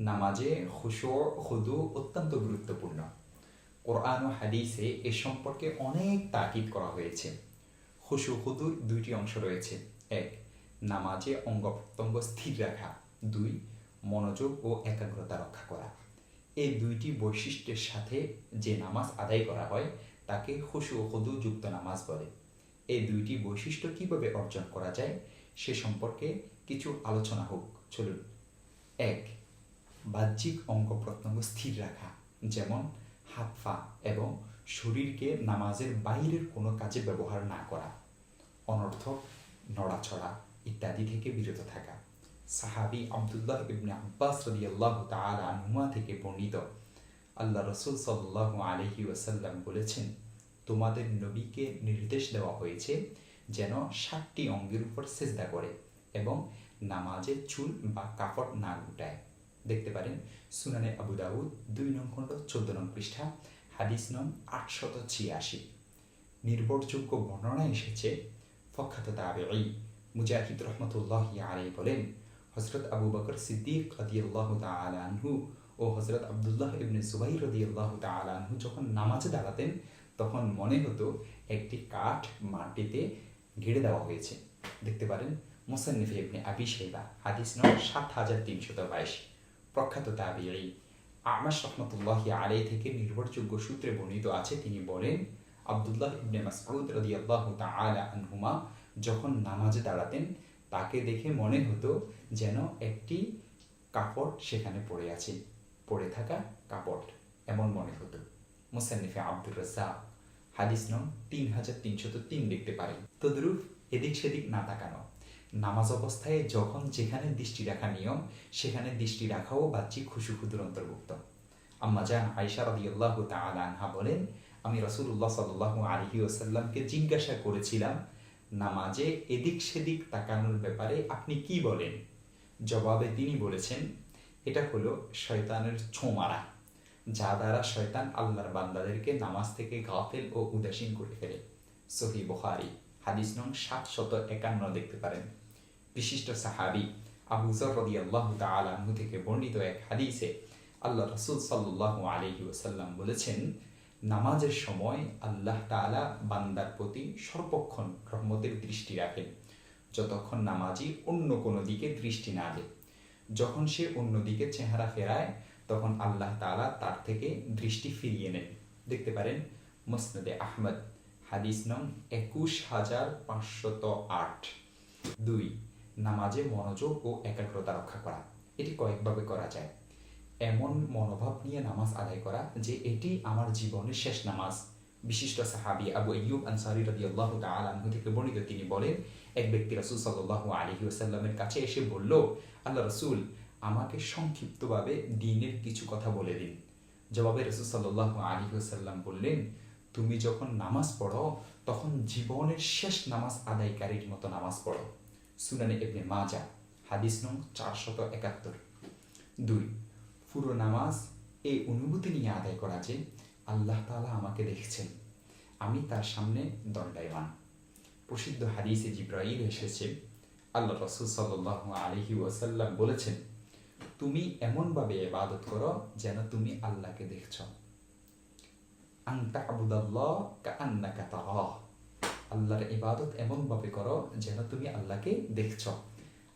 নামাজে খুশো খুদু অত্যন্ত গুরুত্বপূর্ণ। কোরআন ও হাদিসে এ সম্পর্কে অনেক তাকিদ করা হয়েছে। খুশু খুদুর দুইটি অংশ রয়েছে। এক, নামাজে অঙ্গ প্রত্যঙ্গ স্থির রাখা। দুই, মনোযোগ ও একাগ্রতা রক্ষা করা। এই দুইটি বৈশিষ্ট্যের সাথে যে নামাজ আদায় করা হয়, তাকে ও খুদু যুক্ত নামাজ বলে। এই দুইটি বৈশিষ্ট্য কীভাবে অর্জন করা যায়, সে সম্পর্কে কিছু আলোচনা হোক। চলুন। এক বাহ্যিক অঙ্গ প্রত্যঙ্গ স্থির রাখা, যেমন হাত, পা এবং শরীরকে নামাজের বাইরের কোনো কাজে ব্যবহার না করা, অনর্থক নড়াছড়া ইত্যাদি থেকে বিরত থাকা। সাহাবি আবদুল্লাহ ইবনে আব্বাস রাদিয়াল্লাহ তাআলা আনহুমা থেকে বর্ণিত, আল্লাহ রসুল সাল্লাল্লাহু আলাইহি ওয়াসাল্লাম বলেছেন, তোমাদের নবীকে নির্দেশ দেওয়া হয়েছে যেন ষাটটি অঙ্গের উপর সেজদা করে এবং নামাজের চুল বা কাপড় না গুটায়। দেখতে পারেন। সুনানে আবু দাউদ, দুই নং খণ্ড, চোদ্দ নং পৃষ্ঠা, হাদিস নং আটশত ছিয়াশি। নির্ভরযোগ্য বর্ণনা এসেছে ফখ্যাত তাবেঈ। মুজাহিদ রহমতুল্লাহ আলাই বলেন হজরত আবু বকর সিদ্দিক রদিয়াল্লাহ তাআলা আনহু ও হজরত আবদুল্লাহ ইবনে জুবাই রদিয়াল্লাহ তাআলা আনহু যখন নামাজে দাঁড়াতেন, তখন মনে হতো একটি কাঠ মাটিতে ঘিরে দেওয়া হয়েছে। দেখতে পারেন, মুসান্নিফ ইবনে আবি শাইবা, হাদিস নং সাত হাজার তিনশত বাইশ। প্রখ্যাত তাবিঈ আমাস রহমতুল্লাহ আলাই থেকে নির্ভরযোগ্য সূত্রে বর্ণিত আছে। তিনি বলেন, আবদুল্লাহ ইবনে মাসউদ রাদিয়াল্লাহু তাআলা আনহুমা যখন নামাজে দাঁড়াতেন, তাকে দেখে মনে হতো যেন একটি কাপড় সেখানে পড়ে আছে, পড়ে থাকা কাপড়, এমন মনে হতো। মুসান্নিফে আব্দুর রাজ্জাক, হাদিস নং তিন হাজার তিনশত তিন দেখতে পারেন। তদ্রুপ এদিক সেদিক না তাকানো। নামাজ অবস্থায় যখন যেখানে দৃষ্টি রাখা নিয়ম, সেখানে দৃষ্টি রাখাও বাহ্যিক খুশু খুদুর অন্তর্ভুক্ত। আম্মা জান আয়সা রাদিয়াল্লাহ আনহা বলেন, আমি রাসূলুল্লাহ সাল্লাল্লাহু আলাইহি ওয়াসাল্লামকে জিজ্ঞাসা করেছিলাম, নামাজে এদিক সেদিক তাকানোর ব্যাপারে আপনি কি বলেন? জবাবে তিনি বলেছেন, এটা হলো শয়তানের ছোঁমারা, যা দ্বারা শয়তান আল্লাহর বান্দাদেরকে নামাজ থেকে গাফেল ও উদাসীন করে ফেলে। সহি বুখারি, হাদিস নং সাতশত একান্ন দেখতে পারেন। বিশিষ্ট সাহাবি আবু জর রাদিয়াল্লাহু তাআলা আনহু থেকে বর্ণিত এক হাদিসে আল্লাহ রাসূল সাল্লাল্লাহু আলাইহি ওয়াসাল্লাম বলেছেন, নামাজের সময় আল্লাহ তাআলা বান্দার প্রতি সর্বক্ষণ রহমতের দৃষ্টি রাখেন। যতক্ষণ নামাজি অন্য কোনো দিকে দৃষ্টি না দেয়। যখন সে অন্য দিকে চেহারা ফেরায়, তখন আল্লাহ তাআলা তার থেকে দৃষ্টি ফিরিয়ে নেন। দেখতে পারেন মুসনদে আহমদ, হাদিস নং একুশ হাজার পাঁচশত আট। দুই নামাজে মনোযোগ ও একাগ্রতা রক্ষা করা। এটি কয়েকভাবে করা যায়। এমন মনোভাব নিয়ে নামাজ আদায় করা যে এটি আমার জীবনের শেষ নামাজ। বিশিষ্ট সাহাবি আবু ইয়ুব আনসারি রাদিয়াল্লাহু তাআলা আনহু থেকে বর্ণিত তিনি বলেন, এক ব্যক্তি রাসূল সাল্লাল্লাহু আলাইহি ওয়াসাল্লামের কাছে এসে বলল, আল্লাহ রাসূল, আমাকে সংক্ষিপ্তভাবে দিনের কিছু কথা বলে দিন। জবাবে রাসূল সাল্লাল্লাহু আলাইহি ওয়াসাল্লাম বললেন, তুমি যখন নামাজ পড়ো, তখন জীবনের শেষ নামাজ আদায়কারীর মতো নামাজ পড়ো। সুনানে ইবনে মাজা, হাদিস নং চারশত একাত্তর। দুই, পুরো নামাজ এই অনুভূতি নিয়ে আদায় করা যে আল্লাহ তাআলা আমাকে দেখছেন। আমি তার সামনে দণ্ডায়মান। প্রসিদ্ধ হাদিসে জিব্রাইল এসেছে, আল্লাহ রসুল সাল্লাহ আলহি ওয়াসাল্লাম বলেছেন, তুমি এমনভাবে ইবাদত করো যেন তুমি আল্লাহকে দেখছ। আন্তা আবুদাল্লাহ কা আন্নাকা তারাহ। আল্লাহর ইবাদত এমনভাবে করো যেন তুমি আল্লাহকে দেখছ।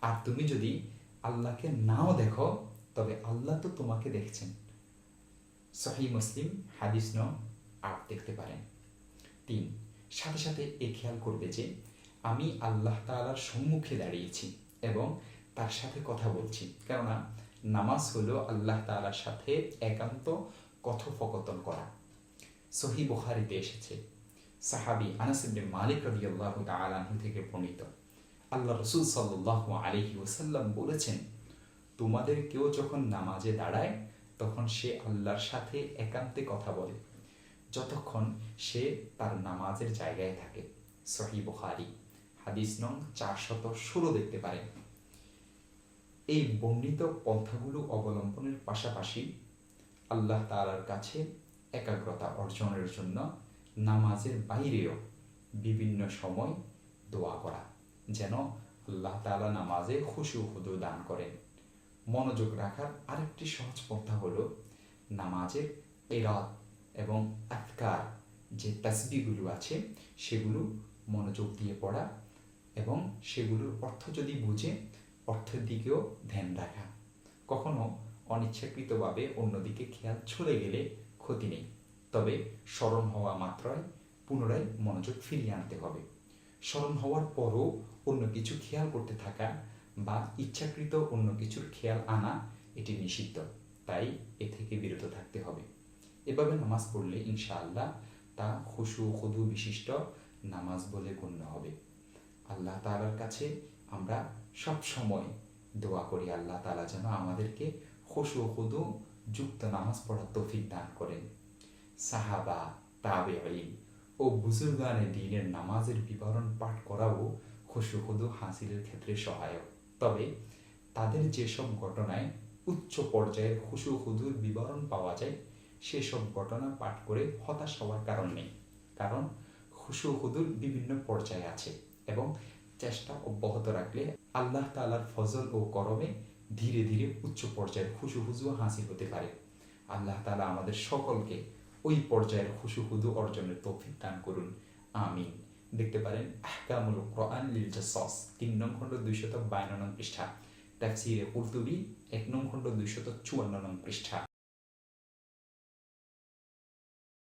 আর তুমি যদি আল্লাহকে নাও দেখো, তবে আল্লাহ তো তোমাকে দেখছেন। সহি মুসলিম হাদিস ন আট দেখতে পারেন। তিন, সাথে সাথে এ খেয়াল করবে যে, আমি আল্লাহ তালার সম্মুখে দাঁড়িয়েছি এবং তার সাথে কথা বলছি। কেননা, নামাজ হলো আল্লাহ তালার সাথে একান্ত কথোপকথন করা। সহি বুখারিতে এসেছে সাহাবি আনাস ইবনে মালিক রাদিয়াল্লাহু তাআলা আনহু থেকে বর্ণিত। আল্লাহ রাসূল সাল্লাল্লাহু আলাইহি ওয়াসাল্লাম বলেছেন, তোমাদের কেউ যখন নামাজে দাঁড়ায়, তখন সে আল্লাহর সাথে একান্তে কথা বলে। যতক্ষণ সে তার নামাজের জায়গায় থাকে। সহি বুখারি, হাদিস নং চারশত ষোলো দেখতে পারেন। এই বর্ণিত পন্থাগুলো অবলম্বনের পাশাপাশি আল্লাহ তাআলার কাছে একাগ্রতা অর্জনের জন্য নামাজের বাইরেও বিভিন্ন সময় দোয়া করা, যেন আল্লাহ তাআলা নামাজে খুশু হুদু দান করেন। মনোযোগ রাখার আরেকটি সহজ পন্থা হল নামাজের এরাত এবং আতকার যে তাসবিগুলো আছে, সেগুলো মনোযোগ দিয়ে পড়া এবং সেগুলোর অর্থ যদি বুঝে, অর্থের দিকেও ধ্যান রাখা। কখনো অনিচ্ছাকৃতভাবে অন্যদিকে খেয়াল চলে গেলে ক্ষতি নেই। তবে স্মরণ হওয়া মাত্রই পুনরায় মনোযোগ ফিরিয়ে আনতে হবে। স্মরণ হওয়ার পরও অন্য কিছু খেয়াল করতে থাকা বা ইচ্ছাকৃত অন্য কিছুর খেয়াল আনা এটি নিষিদ্ধ। তাই এ থেকে বিরত থাকতে হবে। এভাবে নামাজ পড়লে ইনশাআল্লাহ তা খুশু খুদু বিশিষ্ট নামাজ বলে গণ্য হবে। আল্লাহ তাআলার কাছে আমরা সব সময় দোয়া করি, আল্লাহ তাআলা যেন আমাদেরকে খুশু খুদু যুক্ত নামাজ পড়ার তৌফিক দান করেন। সাহাবা তাবেঈন ও বুজুর্গানে দিনের নামাজের বিবরণ পাঠ করাও খুশু খুদু হাসিলের ক্ষেত্রে সহায়ক। তবে তাদের যেসব ঘটনায় উচ্চ পর্যায়ের খুশু খুদুর বিবরণ পাওয়া যায়, সেসব ঘটনা পাঠ করে হতাশ হওয়ার কারণ নেই, কারণ খুশু হুদুর বিভিন্ন পর্যায়ে আছে এবং চেষ্টা অব্যাহত রাখলে আল্লাহ তাআলার ফজল ও করমে ধীরে ধীরে উচ্চ পর্যায়ের খুশু হুজু হাসিল হতে পারে। আল্লাহ তাআলা আমাদের সকলকে ওই পর্যায়ের খুশু হুদু অর্জনের তৌফিক দান করুন। আমিন। দেখতে পারেন, আহকামুল কোরআন লিল সস তিন নং খণ্ড দুইশত বায়ান্ন নং পৃষ্ঠা। তাফসিরে কুলতুবি এক নং খণ্ড দুইশত চুয়ান্ন নং পৃষ্ঠা।